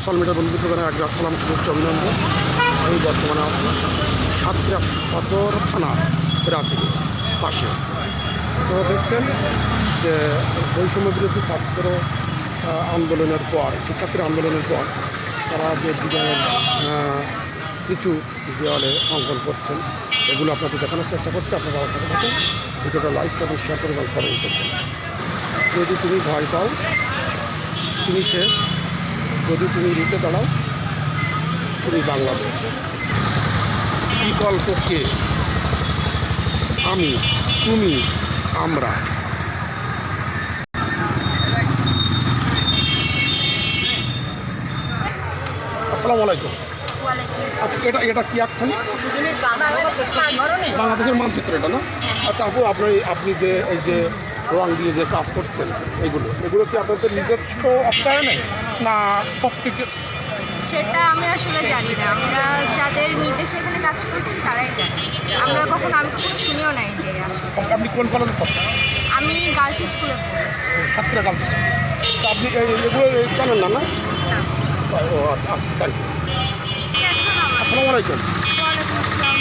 Social মিডিয়ার বন্ধুদের দোকানে আগে আসসালাম শুভেচ্ছা, অভিনন্দন। আমি বর্তমানে আছি সাতক্ষীরা সদর থানা রাঁচিতে পাশে। আপনারা দেখছেন যে বৈষম্য বিরোধী ছাত্র আন্দোলনের পর, শিক্ষার্থীর আন্দোলনের পর, তারা যে বিদ্যালয়ের কিছু দেওয়ালে অঙ্কন করছেন, এগুলো আপনাদের দেখানোর চেষ্টা করছে। আপনারা আমার সাথে থাকেন, ভিডিওটা লাইক করবেন, শেয়ার করবেন, কমেন্ট করবেন। যদি তুমি ভয় পাও, তুমি শেষ। যদি তুমি রুখে দাঁড়াও তুমি বাংলাদেশ। বিকল্প কে আমি, তুমি, আমরা। আসসালামু আলাইকুম। আপনি এটা এটা কি আঁকছেন বাংলাদেশের মানচিত্র এটা না? আচ্ছা আপু, আপনি আপনি যে, এই যে রং দিয়ে যে কাজ করছেন, এগুলো এগুলো কি আপনাদের নিজস্ব অর্থায়নে না প্রত্যেকে সেটা আমি আসলে জানি না। আমরা যাদের নির্দেশে এখানে কাজ করছি তারাই জানে। আমরা কখনো আমি কখনো শুনেও নাই যে আসলে। আপনি কোন কলেজের ছাত্র? আমি গার্লস স্কুলে পড়ি। সাতটা কাজ তো আপনি এগুলো জানেন না না? আচ্ছা আসসালামু আলাইকুম।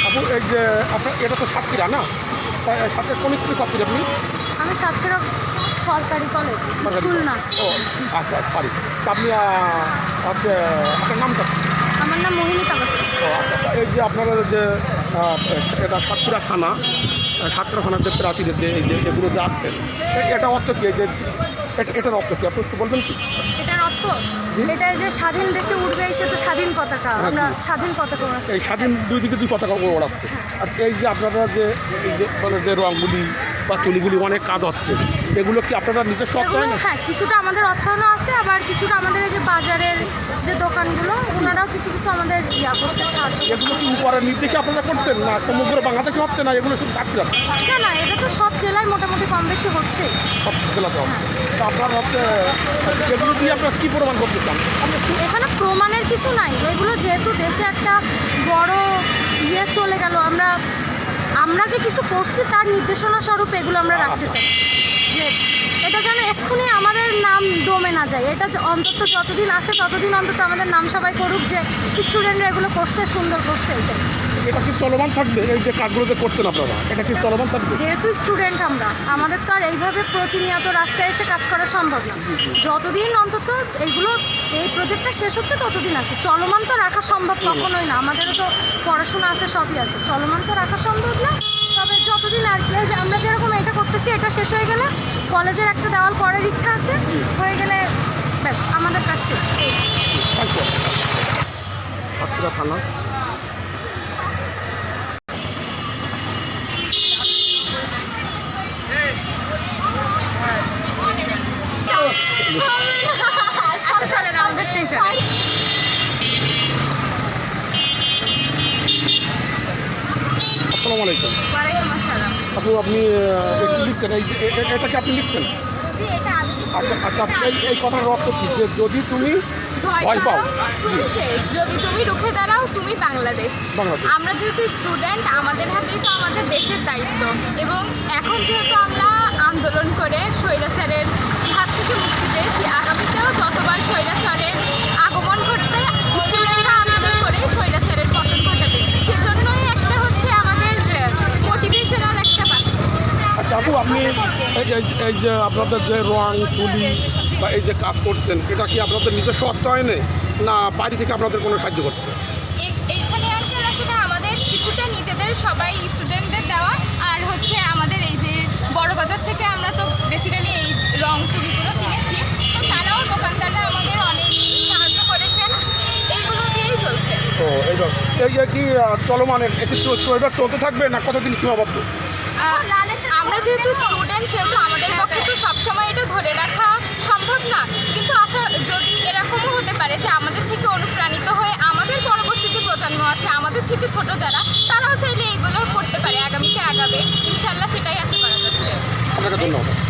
আপু এই যে আপনার এটা তো সাতক্ষীরা না? সাতক্ষীরা কোন স্কুলের ছাত্রী আপনি? আমি সাতক্ষীরা সরকারি কলেজ স্কুল না। ও আচ্ছা সরি আপনি হচ্ছে আপনার নামটা আমার নাম মোহিনী তাবাসি ও আচ্ছা এই যে আপনারা যে এটা সাতক্ষীরা থানা সাতক্ষীরা থানার যে প্রাচীরের যে এই যে এগুলো যে আঁকছেন এ- এটা অর্থ কি? যে এটা- এটার অর্থ কি? আপনি একটু বলবেন কি? এটার অর্থ এটা যে স্বাধীন দেশে উঠবে এসে তো স্বাধীন পতাকা। হ্যাঁ, আমরা স্বাধীন পতাকা। এই স্বাধীন দুই দিকে দুই পতাকা ওড়াচ্ছে। আচ্ছা এই যে আপনারা যে এই যে মানে যে রঙগুলি বা তুলিগুলি অনেক কাজ হচ্ছে এগুলো কি আপনারা নিজস্ব অর্থায়নে হ্যাঁ কিছুটা আমাদের অর্থায়নও আছে আবার কিছুটা আমাদের এই যে বাজারের যে দোকানগুলো ওনারাও কিছু কিছু আমাদের ইয়া করতে সাহায্য এগুলো কি উপরের নির্দেশে আপনারা করছেন? না সমগ্র বাংলাদেশে হচ্ছে না এগুলো শুধু কাটতে না না এটা তো সব জেলায় মোটামুটি কম বেশি হচ্ছে। সব জেলাতে হবে। তো আপনার হচ্ছে এগুলো দিয়ে আপনারা কী প্রমাণ করতে চান? এখানে প্রমাণের কিছু নাই। এগুলো যেহেতু দেশে একটা বড় ইয়ে চলে গেল আমরা আমরা যে কিছু করছি তার নির্দেশনা স্বরূপ এগুলো আমরা রাখতে চাচ্ছি। যে এটা যেন এক্ষুনি আমাদের নাম দমে না যায়। এটা অন্তত যতদিন আসে ততদিন অন্তত আমাদের নাম সবাই করুক যে স্টুডেন্টরা এগুলো করছে, সুন্দর করছে এটাই। এটা কি চলমান থাকবে? এই যে কাজগুলো যে করছেন আপনারা এটা কি চলমান থাকবে? যেহেতু স্টুডেন্ট আমরা আমাদের তো আর এইভাবে প্রতিনিয়ত রাস্তায় এসে কাজ করা সম্ভব না। যতদিন অন্তত এইগুলো এই প্রজেক্টটা শেষ হচ্ছে ততদিন আছে। চলমান তো রাখা সম্ভব কখনোই না। আমাদেরও তো পড়াশোনা আছে সবই আছে। চলমান তো রাখা সম্ভব না। তবে যতদিন আর কি যে আমরা যেরকম এটা করতেছি এটা শেষ হয়ে গেলে কলেজের একটা দেওয়াল করার ইচ্ছা আছে হয়ে গেলে ব্যাস আমাদের কাজ শেষ। থ্যাংক থানা আচ্ছা চলেন আমাদেরটাই চলে আসসালামু আলাইকুম। ওয়ালাইকুম আসসালাম। আপু আপনি একটু লিখছেন? এটা কি আপনি লিখছেন? আচ্ছা আচ্ছা এই এই কথার অর্থ কি? যে যদি তুমি ভয় পাও তুমি শেষ। যদি তুমি রুখে দাঁড়াও তুমি বাংলাদেশ। বাংলাদেশ। আমরা যেহেতু স্টুডেন্ট আমাদের হাতেই তো আমাদের দেশের দায়িত্ব। এবং এখন যেহেতু আমরা আন্দোলন করে স্বৈরাচারের হাত থেকে মুক্তি পেয়েছি আগামীতেও যতবার স্বৈরাচারের আগমন ঘটবে স্টুডেন্টরা আন্দোলন করে স্বৈরাচারের পতন ঘটাবে সেজন্যই একটা হচ্ছে আমাদের মোটিভেশনাল একটা বার্তা আচ্ছা আপু আপনি এই যে আপনাদের যে রং তুলি বা এই যে কাজ করছেন এটা কি আপনাদের নিজস্ব অর্থায়নে? না বাড়ি থেকে আপনাদের কোনো সাহায্য করছে? এ- এইখানে আর কি আসলে আমাদের কিছুটা নিজেদের সবাই স্টুডেন্টদের দেওয়া আর হচ্ছে আমাদের এই যে বড় বাজার থেকে আমরা তো বেসিক্যালি এই রং তুলিগুলো কিনেছি তো তারাও দোকানদাররা আমাদের অনেক সাহায্য করেছেন এইগুলো দিয়েই চলছে। তো এইবার এই যে কি চলমান এটি চলতে থাকবে না কতদিন সীমাবদ্ধ? আমরা যেহেতু স্টুডেন্ট সেহেতু আমাদের হ্যাঁ, পক্ষে তো হ্যাঁ। সবসময় এটা ধরে রাখা সম্ভব না। কিন্তু আশা যদি এরকমও হতে পারে যে আমাদের থেকে অনুপ্রাণিত হয়ে আমাদের পরবর্তী যে প্রজন্ম আছে আমাদের থেকে ছোট যারা তারাও চাইলে এগুলো করতে পারে আগামীতে আগাবে। ইনশাল্লাহ সেটাই আশা করা যাচ্ছে। ধন্যবাদ।